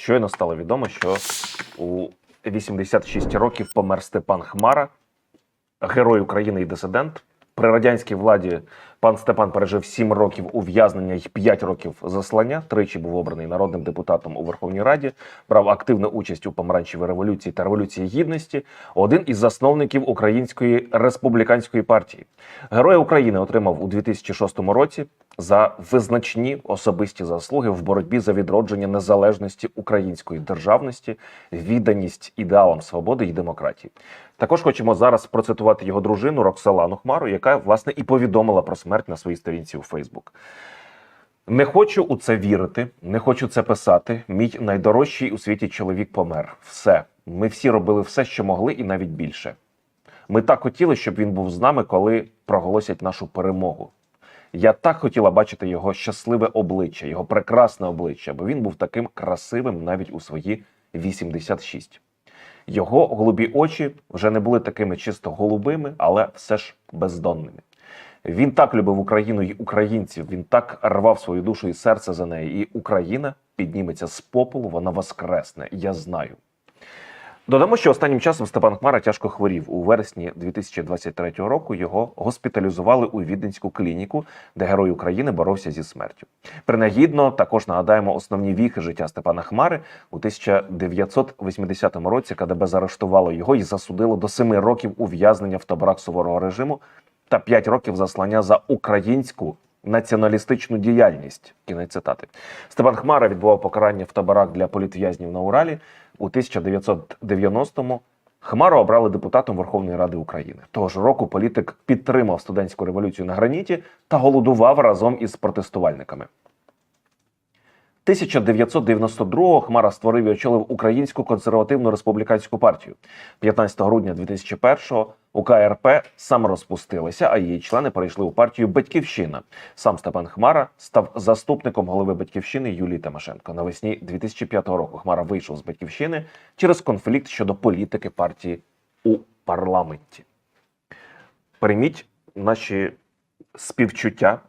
щойно стало відомо, що у 86 років помер Степан Хмара, герой України і дисидент. При радянській владі пан Степан пережив 7 років ув'язнення і 5 років заслання. Тричі був обраний народним депутатом у Верховній Раді, брав активну участь у помаранчевій революції та революції гідності. Один із засновників Української республіканської партії. Героя України отримав у 2006 році за визначні особисті заслуги в боротьбі за відродження незалежності української державності, відданість ідеалам свободи і демократії. Також хочемо зараз процитувати його дружину Роксолану Хмару, яка власне і повідомила про смерть на своїй сторінці у Фейсбук. Не хочу у це вірити, не хочу це писати. Мій найдорожчий у світі чоловік помер. Все. Ми всі робили все, що могли, і навіть більше. Ми так хотіли, щоб він був з нами, коли проголосять нашу перемогу. Я так хотіла бачити його щасливе обличчя, його прекрасне обличчя, бо він був таким красивим навіть у свої 86. Його голубі очі вже не були такими чисто голубими, але все ж бездонними. Він так любив Україну і українців. Він так рвав свою душу і серце за неї. І Україна підніметься з попелу, вона воскресне. Я знаю. Додамо, що останнім часом Степан Хмара тяжко хворів. У вересні 2023 року його госпіталізували у Віденську клініку, де герой України боровся зі смертю. Принагідно також нагадаємо основні віхи життя Степана Хмари у 1980 році. КДБ заарештувало його і засудило до семи років ув'язнення в таборах суворого режиму та 5 років заслання за українську націоналістичну діяльність. Кінець цитати. Степан Хмара відбував покарання в таборах для політв'язнів на Уралі. У 1990-му Хмару обрали депутатом Верховної Ради України. Того ж року політик підтримав студентську революцію на граніті та голодував разом із протестувальниками. 1992-го Хмара створив і очолив Українську консервативну республіканську партію. 15 грудня 2001-го УКРП саморозпустилася, а її члени перейшли у партію Батьківщина. Сам Степан Хмара став заступником голови Батьківщини Юлії Тимошенко. Навесні 2005 року Хмара вийшов з Батьківщини через конфлікт щодо політики партії у парламенті. Прийміть наші співчуття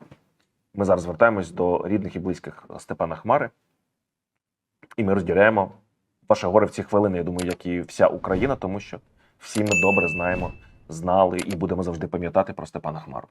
ми зараз звертаємось до рідних і близьких Степана Хмари, і ми розділяємо ваше горе в ці хвилини. Я думаю, як і вся Україна, тому що всі ми добре знаємо, знали і будемо завжди пам'ятати про Степана Хмару.